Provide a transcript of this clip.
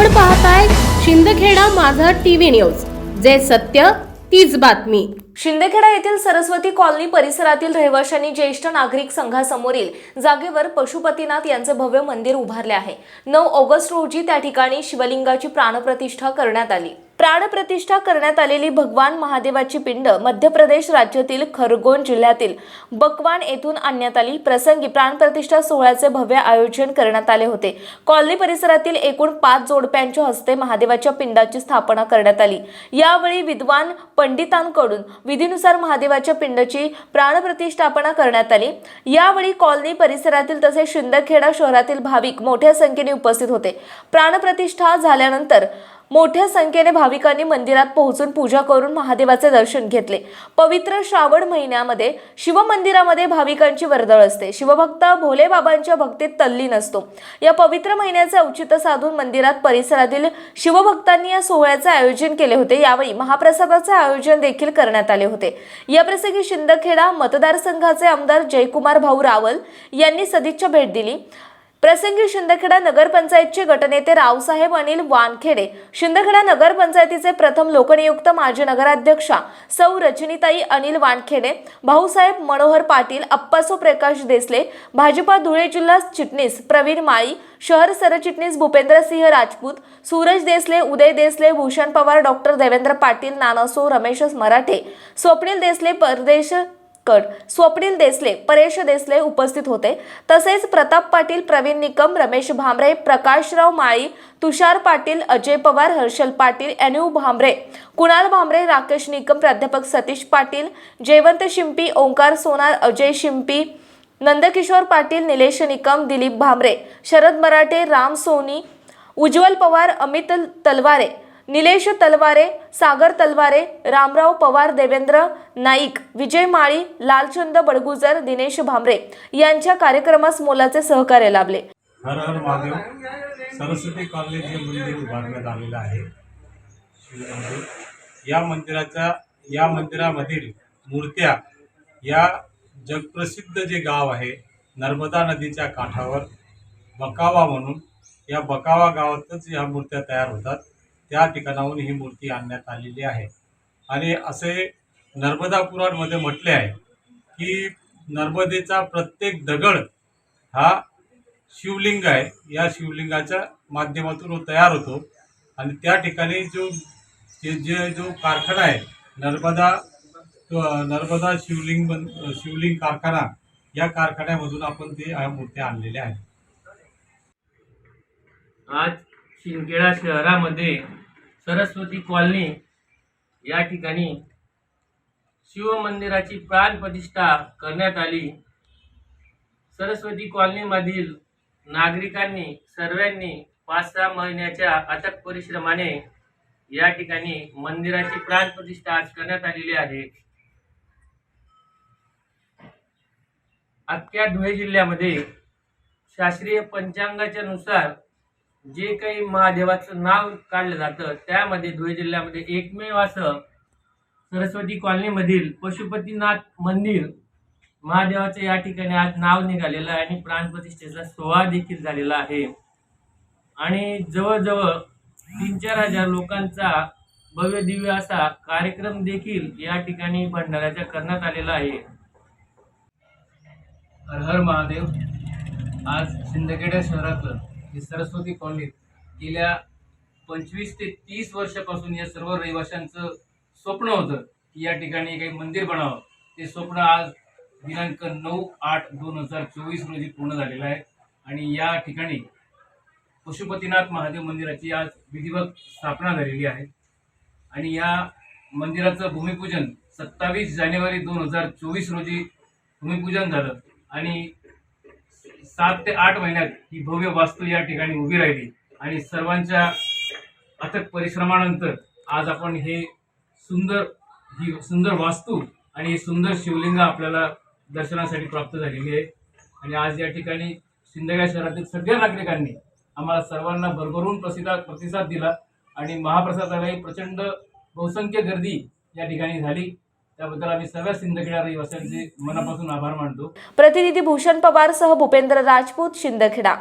आपण पाहताय शिंदखेडा माझा टीव्ही न्यूज. जे सत्य तीच बातमी. शिंदेखेडा येथील सरस्वती कॉलनी परिसरातील रहिवाशांनी ज्येष्ठ नागरिक संघासमोरील जागेवर पशुपतीनाथ यांचे भव्य मंदिर उभारले आहे. नऊ ऑगस्ट रोजी त्या ठिकाणी शिवलिंगाची प्राणप्रतिष्ठा करण्यात आली. प्राणप्रतिष्ठा करण्यात आलेली भगवान महादेवाची पिंड मध्य प्रदेश राज्यातील खरगोन जिल्ह्यातील बकवान येथून आणण्यात आली. प्रसंगी प्राणप्रतिष्ठा सोहळ्याचे भव्य आयोजन करण्यात आले होते. कॉलनी परिसरातील एकूण पाच जोडप्यांच्या हस्ते महादेवाच्या पिंडाची स्थापना करण्यात आली. यावेळी विद्वान पंडितांकडून विधीनुसार महादेवाच्या पिंडाची प्राणप्रतिष्ठापना करण्यात आली. यावेळी कॉलनी परिसरातील तसेच शिंदखेडा शहरातील भाविक मोठ्या संख्येने उपस्थित होते. प्राणप्रतिष्ठा झाल्यानंतर मोठ्या संख्येने भाविकांनी मंदिरात पोहोचून पूजा करून महादेवाचे दर्शन घेतले. पवित्र श्रावण महिन्यामध्ये शिवमंदिरामध्ये भाविकांची वर्दळ असते. शिवभक्त भोलेबाबांच्या भक्तीत तल्लीन असतो या पवित्र महिन्याचे औचित्य साधून मंदिरात परिसरातील शिवभक्तांनी या सोहळ्याचे आयोजन केले होते. यावेळी महाप्रसादाचे आयोजन देखील करण्यात आले होते. याप्रसंगी शिंदखेडा मतदारसंघाचे आमदार जयकुमार भाऊ रावल यांनी सदिच्छा भेट दिली. प्रसंगी शिंदखेडा नगरपंचायतचे गटनेते रावसाहेब अनिल वानखेडे शिंदखेडा नगरपंचायतीचे प्रथम लोकनियुक्त माजी नगराध्यक्षा सौ रजनीताई अनिल वानखेडे भाऊसाहेब मनोहर पाटील अप्पासो प्रकाश देसले भाजपा धुळे जिल्हा चिटणीस प्रवीण माळी शहर सरचिटणीस भूपेंद्रसिंह राजपूत सूरज देसले उदय देसले भूषण पवार डॉक्टर देवेंद्र पाटील नानासो रमेश मराठे स्वप्नील देसले परदेश कट स्वप्नील देसले परेश देसले उपस्थित होते. तसेच प्रताप पाटील प्रवीण निकम रमेश भामरे प्रकाशराव माळी तुषार पाटील अजय पवार हर्षल पाटील एन्यू भामरे कुणाल भामरे राकेश निकम प्राध्यापक सतीश पाटील जयवंत शिंपी ओंकार सोनार अजय शिंपी नंदकिशोर पाटील निलेश निकम दिलीप भामरे शरद मराठे राम सोनी उज्ज्वल पवार अमित तलवारे निलेश तलवारे सागर तलवारे रामराव पवार देवेंद्र नाईक विजय माळी लालचंद बडगुजर दिनेश भामरे यांच्या कार्यक्रमास मोलाचे सहकार्य लाभले. हर हर महादेव. सरस्वती कॉलनी जे मंदिर उभारण्यात आलेलं आहे. या मंदिराच्या या मंदिरामधील मूर्त्या या जगप्रसिद्ध जे गाव आहे नर्मदा नदीच्या काठावर बकावा म्हणून या बकावा गावातच ह्या मूर्त्या तयार होतात. त्या ठिकाणाहून ही मूर्ती आणण्यात आलेली आहे. आणि असे नर्मदा पुराणमध्ये म्हटले आहे की नर्मदेचा प्रत्येक दगड हा शिवलिंग आहे. या शिवलिंगाच्या माध्यमातून तो तयार होतो. आणि त्या ठिकाणी जो जे जे जो कारखाना आहे नर्मदा नर्मदा शिवलिंग बन शिवलिंग कारखाना या कारखान्यामधून आपण ते ह्या मूर्त्या आणलेल्या आहेत. आज शिंदखेडा शहरामध्ये सरस्वती कॉलनी या ठिकाणी शिवमंदिराची प्राणप्रतिष्ठा करण्यात आली. सरस्वती कॉलनीमधील नागरिकांनी सर्वांनी पाच सहा महिन्याच्या अथक परिश्रमाने या ठिकाणी मंदिराची प्राणप्रतिष्ठा आज करण्यात आलेली आहे. अख्ख्या धुळे जिल्ह्यामध्ये शास्त्रीय पंचांगाच्या नुसार जे काही महादेवाचं नाव काढलं जातं त्यामध्ये धुळे जिल्ह्यामध्ये एकमेव असं सरस्वती कॉलनीमधील पशुपतीनाथ मंदिर महादेवाचं या ठिकाणी आज नाव निघालेलं आहे आणि प्राणप्रतिष्ठेचा सोहळा देखील झालेला आहे. आणि जवळजवळ तीन चार हजार लोकांचा भव्य दिव्य असा कार्यक्रम देखील या ठिकाणी भंडाऱ्याचा करण्यात आलेला आहे. हर हर महादेव. आज शिंदखेडा शहरातलं हे सरस्वती कॉलनीत गेल्या पंचवीस ते तीस वर्षापासून या सर्व रहिवाशांचं स्वप्न होतं की या ठिकाणी काही मंदिर बनावं. ते स्वप्न आज दिनांक नऊ आठ दोन हजार चोवीस रोजी पूर्ण झालेलं आहे. आणि या ठिकाणी पशुपतीनाथ महादेव मंदिराची आज विधिवत स्थापना झालेली आहे. आणि या मंदिराचं भूमिपूजन सत्तावीस जानेवारी दोन हजार चोवीस रोजी भूमिपूजन झालं. आणि सात ते आठ महिन्यात ही भव्य वास्तू या ठिकाणी उभी राहिली. आणि सर्वांच्या अथक परिश्रमानंतर आज आपण हे सुंदर ही सुंदर वास्तू आणि सुंदर शिवलिंग आपल्याला दर्शनासाठी प्राप्त झालेली आहे. आणि आज या ठिकाणी शिंदखेडा शहरातील सगळ्या नागरिकांनी आम्हाला सर्वांना भरभरून प्रतिसाद प्रतिसाद दिला. आणि महाप्रसादालाही प्रचंड बहुसंख्य गर्दी या ठिकाणी झाली. त्याबद्दल आम्ही सर्व सिंदखेडा रहिवाशांचे मनापासून आभार मानतो. प्रतिनिधी भूषण पवार सह भूपेंद्र राजपूत शिंदखेडा.